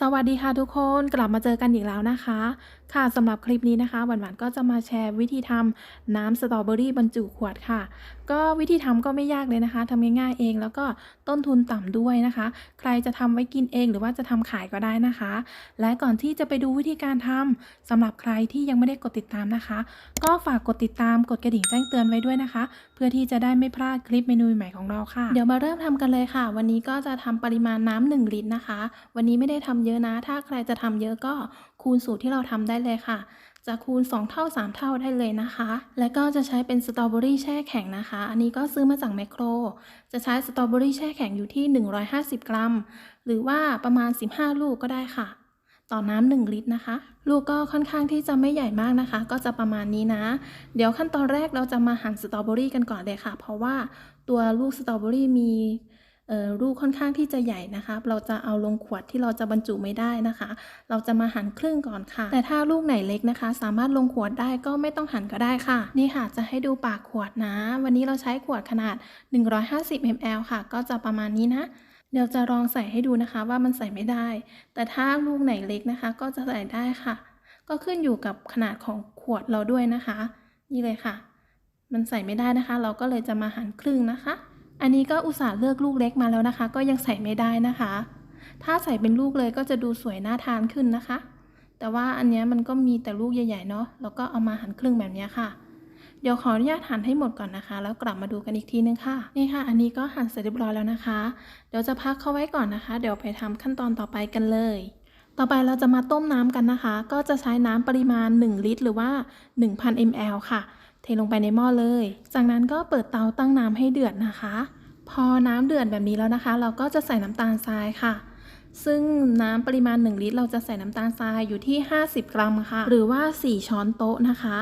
สวัสดีค่ะทุกคนกลับมาเจอกันอีกแล้วนะคะ ค่ะสำหรับคลิปนี้นะคะหวานๆก็จะมาแชร์วิธีทำน้ำสตรอเบอรี่บรรจุขวดค่ะ ก็วิธีทำก็ไม่ยากเลยนะคะทำง่ายๆเองแล้วก็ต้นทุนต่ำด้วยนะคะ ใครจะทำไว้กินเองหรือว่าจะทำขายก็ได้นะคะ และก่อนที่จะไปดูวิธีการทำสำหรับใครที่ยังไม่ได้กดติดตามนะคะ ก็ฝากกดติดตามกดกระดิ่งแจ้งเตือนไว้ด้วยนะคะ เพื่อที่จะได้ไม่พลาดคลิปเมนูใหม่ของเราค่ะ เดี๋ยวมาเริ่มทำกันเลยค่ะ วันนี้ก็จะทำปริมาณน้ำหนึ่งลิตรนะคะ วันนี้ไม่ได้ทำเยอะนะ ถ้าใครจะทำเยอะก็คูณสูตรที่เราทำได้เลยค่ะ จะคูณ 2 เท่า 3 เท่าได้เลยนะคะ และก็จะใช้เป็นสตรอเบอรี่แช่แข็งนะคะ อันนี้ก็ซื้อมาจากแมคโคร จะใช้สตรอเบอรี่แช่แข็งอยู่ที่ 150 กรัม หรือว่าประมาณ 15 ลูกก็ได้ค่ะ ต่อน้ำ1ลิตรนะคะ ลูกก็ค่อนข้างที่จะไม่ใหญ่มากนะคะ ก็จะประมาณนี้นะ เดี๋ยวขั้นตอนแรกเราจะมาหั่นสตรอเบอรี่กันก่อนเลยค่ะ เพราะว่าตัวลูกสตรอเบอรี่มี ลูกค่อนข้างที่จะใหญ่นะคะเราจะเอาลงขวดที่เราจะบรรจุไม่ได้นะคะ เราจะมาหั่นครึ่งก่อนค่ะ แต่ถ้าลูกไหนเล็กนะคะ สามารถลงขวดได้ก็ไม่ต้องหั่นก็ได้ค่ะ นี่ค่ะจะให้ดูปากขวดนะ วันนี้เราใช้ขวดขนาด 150 ml ค่ะ ก็จะประมาณนี้นะเดี๋ยวจะลองใส่ให้ดูนะคะว่ามันใส่ไม่ได้ แต่ถ้าลูกไหนเล็กนะคะ ก็จะใส่ได้ค่ะ ก็ขึ้นอยู่กับขนาดของขวดเราด้วยนะคะ นี่เลยค่ะ มันใส่ไม่ได้นะคะ เราก็เลยจะมาหั่นครึ่งนะคะ อันนี้ก็อุตส่าห์เลือกลูกเล็กมาแล้วนะคะ ก็ยังใส่ไม่ได้นะคะ ถ้าใส่เป็นลูกเลยก็จะดูสวยน่าทานขึ้นนะคะ แต่ว่าอันนี้มันก็มีแต่ลูกใหญ่ๆเนาะแล้วก็เอามาหั่นครึ่งแบบนี้ค่ะ เดี๋ยวขออนุญาตหั่นให้หมดก่อนนะคะ แล้วกลับมาดูกันอีกทีนึงค่ะ นี่ค่ะ อันนี้ก็หั่นเสร็จเรียบร้อยแล้วนะคะ เดี๋ยวจะพักเขาไว้ก่อนนะคะ เดี๋ยวไปทำขั้นตอนต่อไปกันเลยต่อไปเราจะมาต้มน้ำกันนะคะ ก็จะใช้น้ำปริมาณ 1 ลิตร หรือว่า 1,000 ml ค่ะ เทลงไปในหม้อเลย จากนั้นก็เปิดเตาตั้งน้ำให้เดือดนะคะ พอน้ำเดือดแบบนี้แล้วนะคะ เราก็จะใส่น้ำตาลทรายค่ะ ซึ่งน้ำปริมาณ 1 ลิตร เราจะใส่น้ำตาลทรายอยู่ที่ 50 กรัมค่ะ หรือว่า 4 ช้อนโต๊ะนะคะ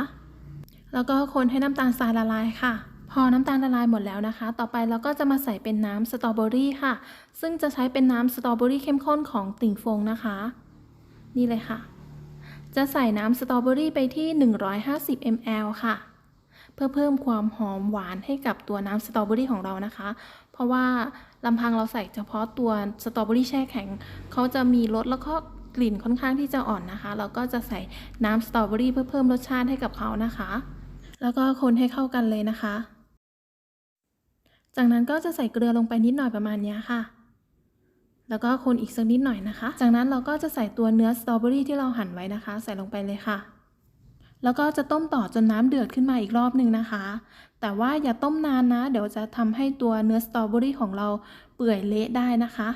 แล้วก็คนให้น้ำตาลทรายละลายค่ะพอน้ำตาลละลายหมดแล้วนะคะ ต่อไปเราก็จะมาใส่เป็นน้ำสตรอเบอรี่ค่ะ ซึ่งจะใช้เป็นน้ำสตรอเบอรี่เข้มข้นของติ่งฟงนะคะ นี่เลยค่ะ จะใส่น้ำสตรอเบอรี่ไปที่ 150 ml ค่ะ เพื่อเพิ่มความหอมหวานให้กับตัวน้ำสตรอเบอรี่ของเรานะคะ เพราะว่าลำพังเราใส่เฉพาะตัวสตรอเบอรี่แช่แข็งเขาจะมีรสแล้วก็กลิ่นค่อนข้างที่จะอ่อนนะคะ เราก็จะใส่น้ำสตรอเบอรี่เพื่อเพิ่มรสชาติให้กับเขานะคะ แล้วก็คนให้เข้ากันเลยนะคะ จากนั้นก็จะใส่เกลือลงไปนิดหน่อยประมาณนี้ค่ะ แล้วก็คนอีกสักนิดหน่อยนะคะ จากนั้นเราก็จะใส่ตัวเนื้อสตรอเบอรี่ที่เราหั่นไว้นะคะ ใส่ลงไปเลยค่ะ แล้วก็จะต้มต่อจนน้ำเดือดขึ้นมาอีกรอบหนึ่งนะคะ แต่ว่าอย่าต้มนานนะ เดี๋ยวจะทำให้ตัวเนื้อสตรอเบอรี่ของเราเปื่อยเละได้นะคะ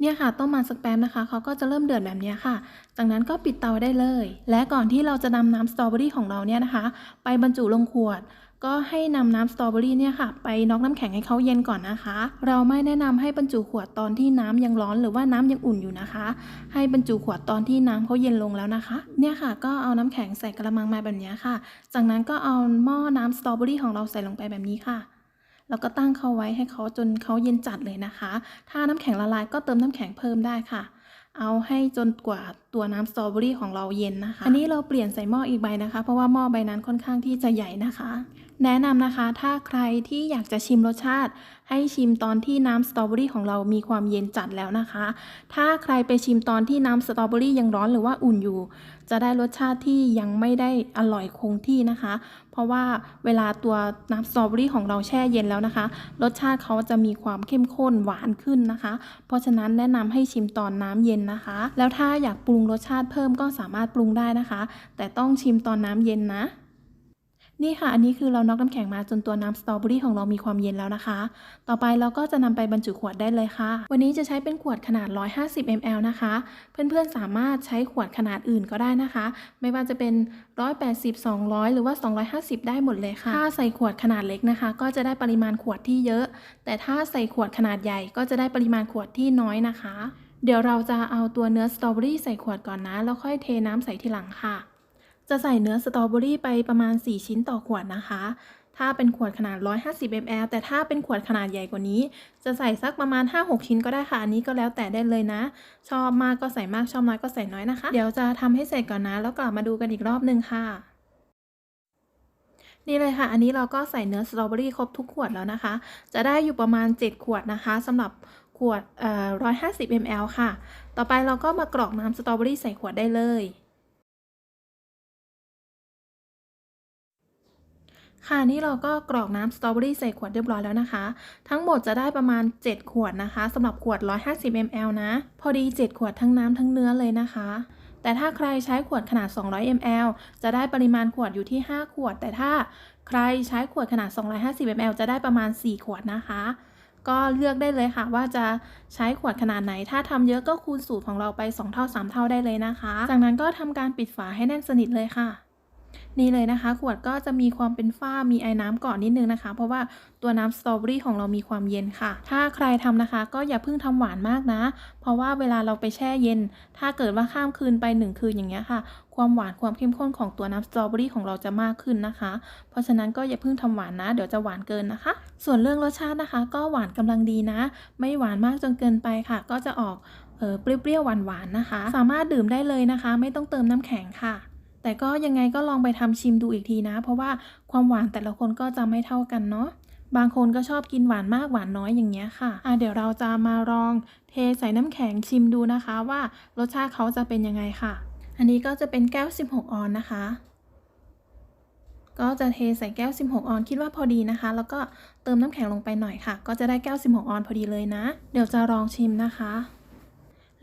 เนี่ยค่ะต้มมาสักแป๊บนะคะเขาก็จะเริ่มเดือดแบบนี้ค่ะ จากนั้นก็ปิดเตาได้เลย และก่อนที่เราจะนำน้ำสตรอเบอรี่ของเราเนี่ยนะคะ ไปบรรจุลงขวด ก็ให้นำน้ำสตรอเบอรี่เนี่ยค่ะ ไปน็อกน้ำแข็งให้เขาเย็นก่อนนะคะ เราไม่แนะนำให้บรรจุขวดตอนที่น้ำยังร้อนหรือว่าน้ำยังอุ่นอยู่นะคะ ให้บรรจุขวดตอนที่น้ำเขาเย็นลงแล้วนะคะ เนี่ยค่ะ ก็เอาน้ำแข็งใส่กระมังมาแบบนี้ค่ะ จากนั้นก็เอาหม้อน้ำสตรอเบอรี่ของเราใส่ลงไปแบบนี้ค่ะแล้วก็ตั้งเขาไว้ให้เขาจนเขาเย็นจัดเลยนะคะ ถ้าน้ำแข็งละลายก็เติมน้ำแข็งเพิ่มได้ค่ะ เอาให้จนกว่าตัวน้ำสตรอเบอรี่ของเราเย็นนะคะ อันนี้เราเปลี่ยนใส่หม้ออีกใบนะคะ เพราะว่าหม้อใบนั้นค่อนข้างที่จะใหญ่นะคะ แนะนำนะคะ ถ้าใครที่อยากจะชิมรสชาติ ให้ชิมตอนที่น้ำสตรอเบอรี่ของเรามีความเย็นจัดแล้วนะคะ ถ้าใครไปชิมตอนที่น้ำสตรอเบอรี่ยังร้อนหรือว่าอุ่นอยู่ จะได้รสชาติที่ยังไม่ได้อร่อยคงที่นะคะ เพราะว่าเวลาตัวน้ำสตรอเบอรี่ของเราแช่เย็นแล้วนะคะ รสชาติเขาจะมีความเข้มข้นหวานขึ้นนะคะ เพราะฉะนั้นแนะนำให้ชิมตอนน้ำเย็นนะคะ แล้วถ้าอยากปรุงรสชาติเพิ่มก็สามารถปรุงได้นะคะ แต่ต้องชิมตอนน้ำเย็นนะ นี่ค่ะ อันนี้คือเราน็อกน้ำแข็งมาจนตัวน้ำสตรอเบอรี่ของเรามีความเย็นแล้วนะคะ ต่อไปเราก็จะนำไปบรรจุขวดได้เลยค่ะ วันนี้จะใช้เป็นขวดขนาด 150 ml นะคะ เพื่อนๆสามารถใช้ขวดขนาดอื่นก็ได้นะคะ ไม่ว่าจะเป็น 180 200 หรือว่า 250 ได้หมดเลยค่ะ ถ้าใส่ขวดขนาดเล็กนะคะ ก็จะได้ปริมาณขวดที่เยอะ แต่ถ้าใส่ขวดขนาดใหญ่ก็จะได้ปริมาณขวดที่น้อยนะคะ เดี๋ยวเราจะเอาตัวเนื้อสตรอเบอรี่ใส่ขวดก่อนนะ แล้วค่อยเทน้ำใส่ทีหลังค่ะ จะใส่เนื้อสตรอเบอรี่ไปประมาณ 4 ชิ้นต่อขวดนะคะ ถ้าเป็นขวดขนาด 150 ml แต่ถ้าเป็นขวดขนาดใหญ่กว่านี้ จะใส่สักประมาณ 5-6 ชิ้นก็ได้ค่ะ อันนี้ก็แล้วแต่ได้เลยนะ ชอบมากก็ใส่มาก ชอบน้อยก็ใส่น้อยนะคะ เดี๋ยวจะทำให้เสร็จก่อนนะ แล้วกลับมาดูกันอีกรอบหนึ่งค่ะนี่เลยค่ะ อันนี้เราก็ใส่เนื้อสตรอเบอรี่ครบทุกขวดแล้วนะคะ จะได้อยู่ประมาณ 7 ขวดนะคะสำหรับขวดเอ่อ150 ml ค่ะ ต่อไปเราก็มากรอกน้ำสตรอเบอรี่ใส่ขวดได้เลย ค่ะนี่เราก็กรอกน้ำสตรอเบอรี่ใส่ขวดเรียบร้อยแล้วนะคะ ทั้งหมดจะได้ประมาณ 7 ขวดนะคะสำหรับขวด 150 ml นะ พอดี 7 ขวดทั้งน้ำทั้งเนื้อเลยนะคะ แต่ถ้าใครใช้ขวดขนาด 200 ml จะได้ปริมาณขวดอยู่ที่ 5 ขวด แต่ถ้าใครใช้ขวดขนาด 250 ml จะได้ประมาณ 4 ขวดนะคะ ก็เลือกได้เลยค่ะว่าจะใช้ขวดขนาดไหน ถ้าทำเยอะก็คูณสูตรของเราไป 2 เท่า 3 เท่าได้เลยนะคะ จากนั้นก็ทำการปิดฝาให้แน่นสนิทเลยค่ะ นี่เลยนะคะ ขวดก็จะมีความเป็นฝ้ามีไอ้น้ำเกาะนิดนึงนะคะ เพราะว่าตัวน้ำสตรอเบอรี่ของเรามีความเย็นค่ะ ถ้าใครทำนะคะ ก็อย่าเพิ่งทำหวานมากนะ เพราะว่าเวลาเราไปแช่เย็น ถ้าเกิดว่าข้ามคืนไปหนึ่งคืนอย่างเงี้ยค่ะ ความหวานความเข้มข้นของตัวน้ำสตรอเบอรี่ของเราจะมากขึ้นนะคะ เพราะฉะนั้นก็อย่าเพิ่งทำหวานนะ เดี๋ยวจะหวานเกินนะคะ ส่วนเรื่องรสชาตินะคะ ก็หวานกำลังดีนะ ไม่หวานมากจนเกินไปค่ะ ก็จะออกเออเปรี้ยวๆหวานๆนะคะ สามารถดื่มได้เลยนะคะ ไม่ต้องเติมน้ำแข็งค่ะ แต่ก็ยังไงก็ลองไปทำชิมดูอีกทีนะ เพราะว่าความหวานแต่ละคนก็จะไม่เท่ากันเนาะบางคนก็ชอบกินหวานมากหวานน้อยอย่างเงี้ยค่ะอะ เดี๋ยวเราจะมาลองเทใส่น้ำแข็งชิมดูนะคะว่ารสชาติเขาจะเป็นยังไงค่ะ อันนี้ก็จะเป็นแก้ว 16 ออนนะคะ ก็จะเทใส่แก้ว 16 ออนคิดว่าพอดีนะคะ แล้วก็เติมน้ำแข็งลงไปหน่อยค่ะ ก็จะได้แก้ว 16 ออนพอดีเลยนะ เดี๋ยวจะลองชิมนะคะ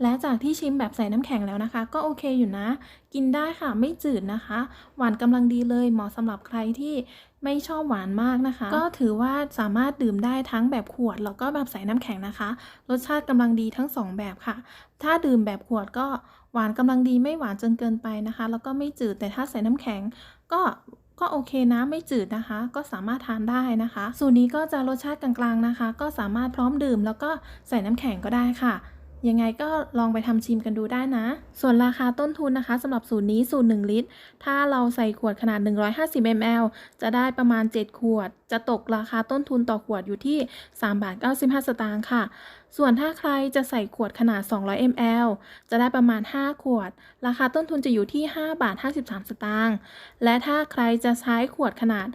และจากที่ชิมแบบใส่น้ำแข็งแล้วนะคะ ก็โอเคอยู่นะ กินได้ค่ะไม่จืดนะคะ หวานกำลังดีเลยเหมาะสำหรับใครที่ไม่ชอบหวานมากนะคะ ก็ถือว่าสามารถดื่มได้ทั้งแบบขวด แล้วก็แบบใส่น้ำแข็งนะคะ รสชาติกำลังดีทั้งสองแบบค่ะ ถ้าดื่มแบบขวดก็หวานกำลังดีไม่หวานจนเกินไปนะคะ แล้วก็ไม่จืดแต่ถ้าใส่น้ำแข็งก็ก็โอเคนะไม่จืดนะคะ ก็สามารถทานได้นะคะ สูตรนี้ก็จะรสชาติกลางๆนะคะ ก็สามารถพร้อมดื่ม แล้วก็ใส่น้ำแข็งก็ได้ค่ะ ยังไงก็ลองไปทำชิมกันดูได้นะ ส่วนราคาต้นทุนนะคะสำหรับสูตรนี้สูตร 1 ลิตร ถ้าเราใส่ขวดขนาด 150 ml จะได้ประมาณ 7 ขวด จะตกราคาต้นทุนต่อขวดอยู่ที่ 3 บาท 95 สตางค์ค่ะ ส่วนถ้าใครจะใส่ขวดขนาด 200 ml จะได้ประมาณ 5 ขวด ราคาต้นทุนจะอยู่ที่ 5 บาท 53 สตางค์ และถ้าใครจะใช้ขวดขนาด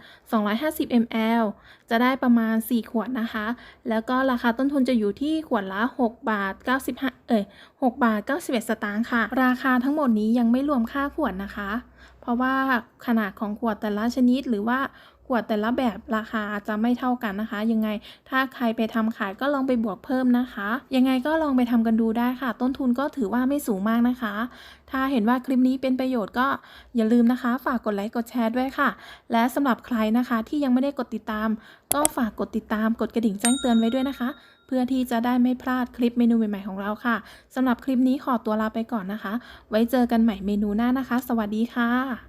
250 ml จะได้ประมาณ 4 ขวดนะคะ แล้วก็ราคาต้นทุนจะอยู่ที่ขวดละ 6 บาท 95 เอ้ย 6 บาท 91 สตางค์ค่ะ ราคาทั้งหมดนี้ยังไม่รวมค่าขวดนะคะ เพราะว่าขนาดของขวดแต่ละชนิดหรือว่า ขวดแต่ละแบบราคาจะไม่เท่ากันนะคะ ยังไงถ้าใครไปทำขายก็ลองไปบวกเพิ่มนะคะ ยังไงก็ลองไปทำกันดูได้ค่ะ ต้นทุนก็ถือว่าไม่สูงมากนะคะ ถ้าเห็นว่าคลิปนี้เป็นประโยชน์ก็อย่าลืมนะคะ ฝากกดไลค์กดแชร์ด้วยค่ะ และสำหรับใครนะคะที่ยังไม่ได้กดติดตาม ก็ฝากกดติดตามกดกระดิ่งแจ้งเตือนไว้ด้วยนะคะ เพื่อที่จะได้ไม่พลาดคลิปเมนูใหม่ๆของเราค่ะสำหรับคลิปนี้ขอตัวลาไปก่อนนะคะ ไว้เจอกันใหม่เมนูหน้านะคะ สวัสดีค่ะ